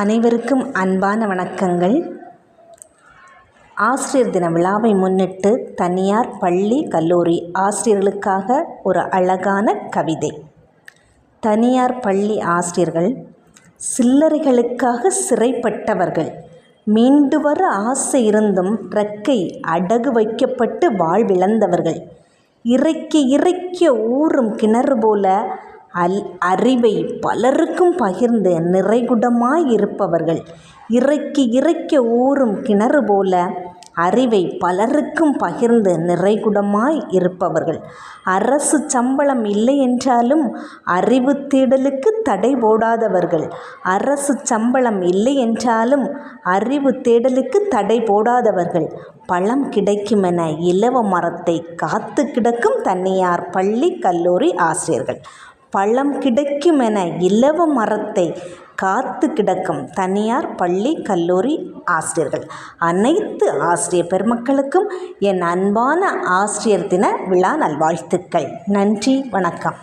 அனைவருக்கும் அன்பான வணக்கங்கள். ஆசிரியர் தின விழாவை முன்னிட்டு தனியார் பள்ளி கல்லூரி ஆசிரியர்களுக்காக ஒரு அழகான கவிதை. தனியார் பள்ளி ஆசிரியர்கள் சில்லறைகளுக்காக சிறைப்பட்டவர்கள். மீண்டு வர ஆசை இருந்தும் ரெக்கை அடகு வைக்கப்பட்டு வாழ்விழந்தவர்கள் இறைக்க இறைக்க ஊறும் கிணறு போல அல் அறிவை பலருக்கும் பகிர்ந்து நிறைகுடமாய் இருப்பவர்கள். இறைக்க இறைக்க ஊறும் கிணறு போல அறிவை பலருக்கும் பகிர்ந்து நிறைகுடமாய் இருப்பவர்கள். அரசு சம்பளம் இல்லை என்றாலும் அறிவு தேடலுக்கு தடை போடாதவர்கள். அரசு சம்பளம் இல்லை என்றாலும் அறிவு தேடலுக்கு தடை போடாதவர்கள். பழம் கிடைக்குமென இலவ மரத்தை காத்து கிடக்கும் தனியார் பள்ளி கல்லூரி ஆசிரியர்கள். பழம் கிடைக்குமென இலவ மரத்தை காத்து கிடக்கும் தனியார் பள்ளி கல்லூரி ஆசிரியர்கள். அனைத்து ஆசிரியர் பெருமக்களுக்கும் என் அன்பான ஆசிரியர் தின விழா நல்வாழ்த்துக்கள். நன்றி வணக்கம்.